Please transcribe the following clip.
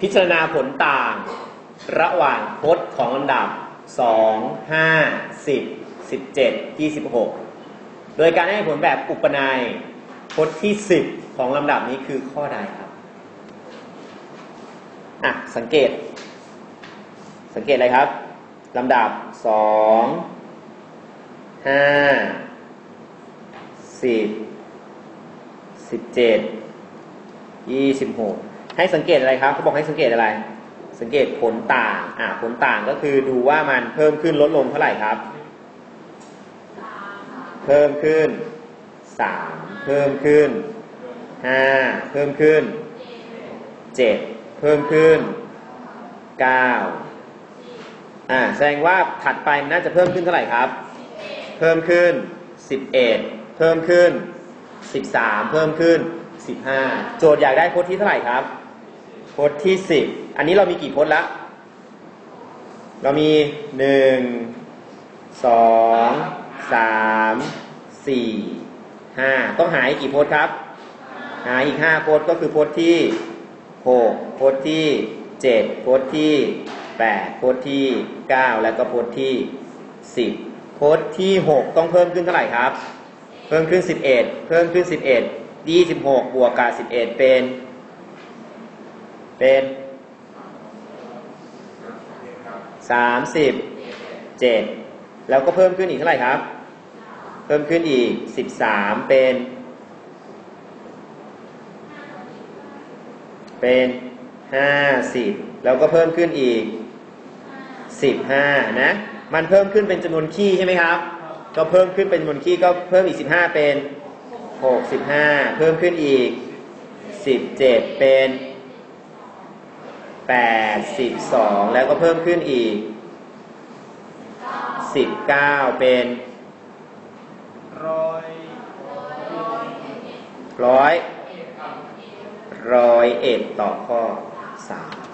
พิจารณาผลต่าง ระหว่างพจน์ของลำดับ 2 5 10 17 26 โดยการให้ผลแบบอุปนายพจน์ที่ 10 ของลำดับนี้คือข้อใดครับ อะ สังเกต สังเกตอะไรครับลำดับ 2 5 10 17 26 ให้สังเกตอะไรครับเขาบอกให้สังเกตอะไร สังเกตผลต่างอ่าผลต่างก็คือดูว่ามันเพิ่มขึ้นลดลงเท่าไหร่ครับ เพิ่มขึ้น3เพิ่มขึ้น5เพิ่มขึ้น7เพิ่มขึ้น9อ่าแสดงว่าถัดไปน่าจะเพิ่มขึ้นเท่าไหร่ครับ เพิ่มขึ้น11เอ็ดเพิ่มขึ้น13เพิ่มขึ้น15โจทย์อยากได้พจน์ที่เท่าไหร่ครับ พจน์ที่10อันนี้เรามีกี่พจน์ละ เรามี1 2 3 4 5ต้องหาอีกกี่พจน์ครับ หาอีก5พจน์ก็คือพจน์ที่6พจน์ที่7พจน์ที่8พจน์ที่9แล้วก็พจน์ที่10พจน์ที่6ต้องเพิ่มขึ้นเท่าไหร่ครับ เพิ่มขึ้น11เอ็ดเพิ่มขึ้น11 26บหกบวกกับ11เป็น เป็น37แล้วก็เพิ่มขึ้นอีกเท่าไหร่ครับ เพิ่มขึ้นอีก13เป็น เป็น50แล้วก็เพิ่มขึ้นอีก15นะ มันเพิ่มขึ้นเป็นจำนวนคี่ใช่ไหมครับ ก็เพิ่มขึ้นเป็นจำนวนคี่ก็เพิ่มอีก15เป็น65เพิ่มขึ้นอีก17เป็น 82แล้วก็เพิ่มขึ้นอีก19เป็นร้อยร้อยร้อยเอ็ดต่อข้อสาม